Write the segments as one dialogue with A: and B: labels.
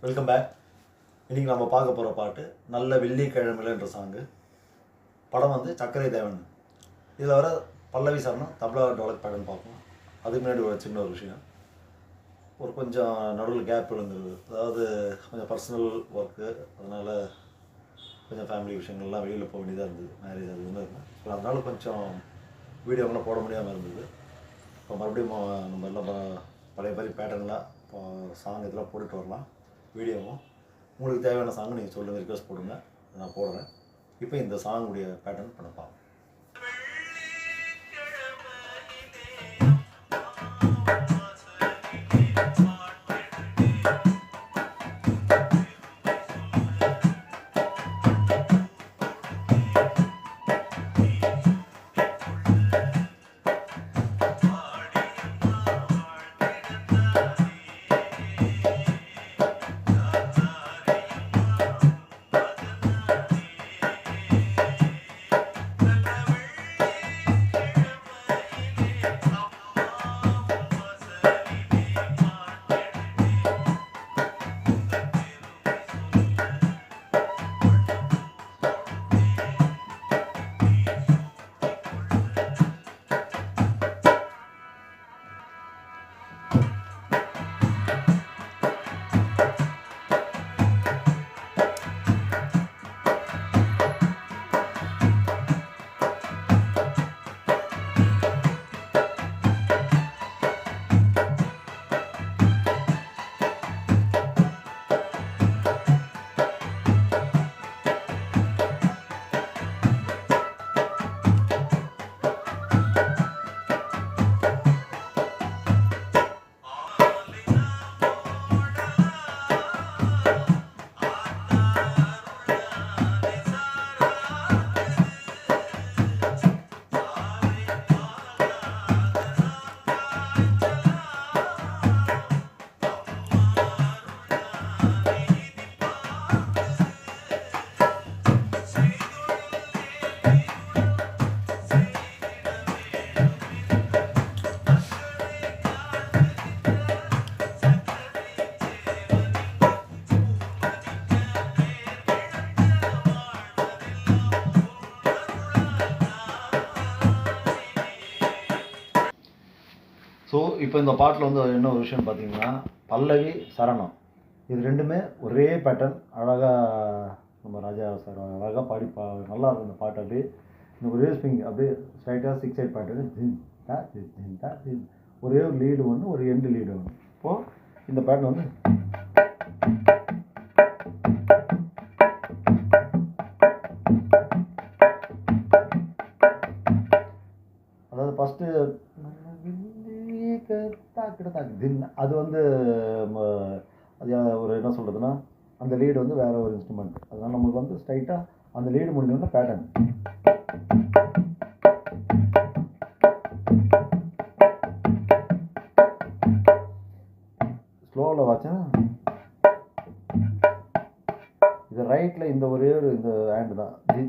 A: Welcome back இன்றைக்கி நம்ம பார்க்க போகிற பாட்டு நல்ல வெள்ளிக்கிழமையிலன்ற சாங்கு படம் வந்து சக்கரை தேவன். இதில் வர பல்லவி சரணம் தபலா டெவலப் பேட்டர்ன் பார்ப்போம். அதுக்கு முன்னாடி ஒரு சின்ன ஒரு விஷயம். ஒரு கொஞ்சம் நடுவில் கேப் இருந்தது அதாவது கொஞ்சம் பர்சனல் ஒர்க்கு அதனால் கொஞ்சம் ஃபேமிலி விஷயங்கள்லாம் வெளியில் போக வேண்டியதாக இருந்தது. மேரேஜ் அது இதுன்னு இருந்தேன் அதனால் கொஞ்சம் வீடியோங்களாம் போட முடியாமல் இருந்தது. இப்போ மறுபடியும் நம்ம எல்லாம் பழைய மாதிரி பேட்டர்ன்லாம் இப்போ சாங் இதெல்லாம் போட்டுட்டு வரலாம். வீடியோவும் உங்களுக்கு தேவையான சாங் நீங்கள் சொல்லுங்கள் ரிக்வஸ்ட் போடுங்க நான் போடுறேன். இப்போ இந்த சாங்குடைய பேட்டர்ன் பண்ண பார்ப்போம். ஸோ இப்போ இந்த பாட்டில் வந்து என்ன ஒரு விஷயம் பார்த்தீங்கன்னா பல்லவி சரணம். இது ரெண்டுமே ஒரே பேட்டர்ன் அழகாக நம்ம ராஜா சார் அழகாக பாடி பா நல்லா இருக்கும் இந்த பாட்டு அப்படியே. இந்த ஒரே ஸ்விங் அப்படியே ஸ்ட்ரைட்டாக சிக்ஸ் சைட் பாட்டு. ஜின் டா ஒரே ஒரு லீடு ஒன்று ஒரு எண்டு லீடு ஒன்று இப்போது இந்த பேட்டர்ன் வந்து அதாவது ஃபஸ்ட்டு தாக்கிட தாக்கு தின் அது வந்து அது ஒரு என்ன சொல்கிறதுனா அந்த லீடு வந்து வேறு ஒரு இன்ஸ்ட்ருமெண்ட் அதனால் நம்மளுக்கு வந்து ஸ்ட்ரைட்டாக அந்த லீடு முடிஞ்சோடனே பேட்டர்ன் ஸ்லோவில் வாச்சேன் இது ரைட்டில் இந்த ஒரே ஒரு இந்த ஹேண்டு தான். ஜி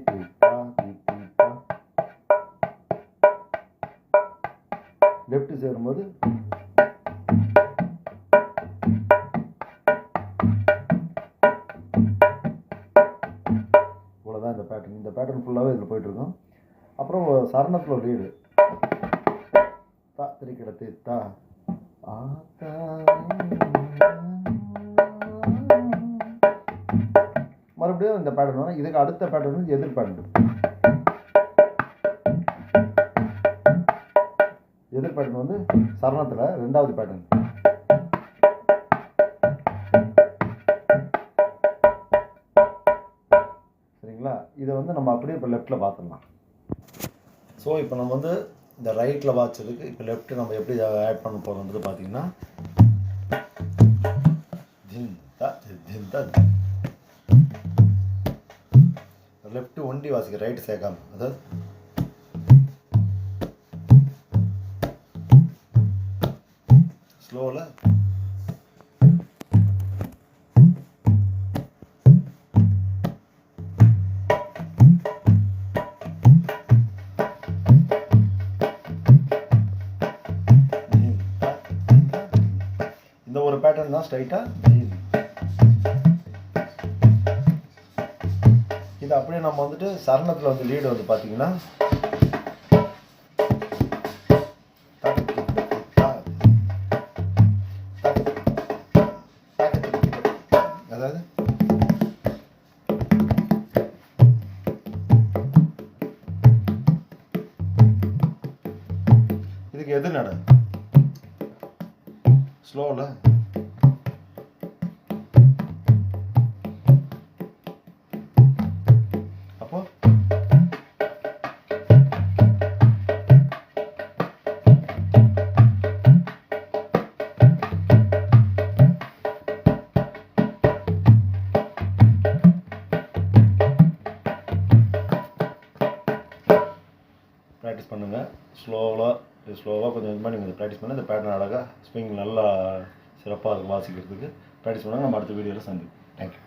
A: லெஃப்ட் சேரும்போது இவ்வளோதான் இந்த பேட்டர்ன் இந்த பேட்டர்ன் ஃபுல்லாகவே இதில் போயிட்டுருக்கோம். அப்புறம் சரணத்தில் ஒரு லீடு தா திரிக்கிடத்து தா ஆத்தா மறுபடியும் இந்த பேட்டர்ன் வரும். இதுக்கு அடுத்த பேட்டர்ன் வந்து எதிர் பேட்டர்ன் பேட்டர்ன் வந்து சரணத்தில் ரெண்டாவது பேட்டர்ன் சரிங்களா? இதை வந்து நம்ம அப்படியே இப்போ லெஃப்ட்டில் பார்த்துடலாம். ஸோ இப்போ நம்ம வந்து இந்த ரைட்டில் வாட்சதுக்கு இப்போ லெஃப்ட் நம்ம எப்படி ஆட் பண்ண போகிறோன்றது பார்த்தீங்கன்னா தின் தா தா லெஃப்ட் ஒண்டி வாசிக்க ரைட் சேர்க்காம. அதாவது ஸ்லோவில் இந்த ஒரு பேட்டர்ன் தான் ஸ்ட்ரைட்டாக இது அப்படியே நம்ம வந்துட்டு சரணத்தில் வந்து லீடு வந்து பார்த்தீங்கன்னா அதாவது? இதுக்கு எது நட. ஸ்லோவில் ப்ராக்டிஸ் பண்ணுங்கள் ஸ்லோவாக ஸ்லோவாக கொஞ்சம் கொஞ்சமாக நீங்கள் ப்ராக்டிஸ் பண்ணி இந்த பேட்டர்ன் அழகாக ஸ்விங் நல்லா சிறப்பாக இருக்கும் வாசிக்கிறதுக்கு ப்ராக்டிஸ் பண்ணுங்கள் நம்ம அடுத்த வீடியோவில் சந்திப்போம். தேங்க்யூ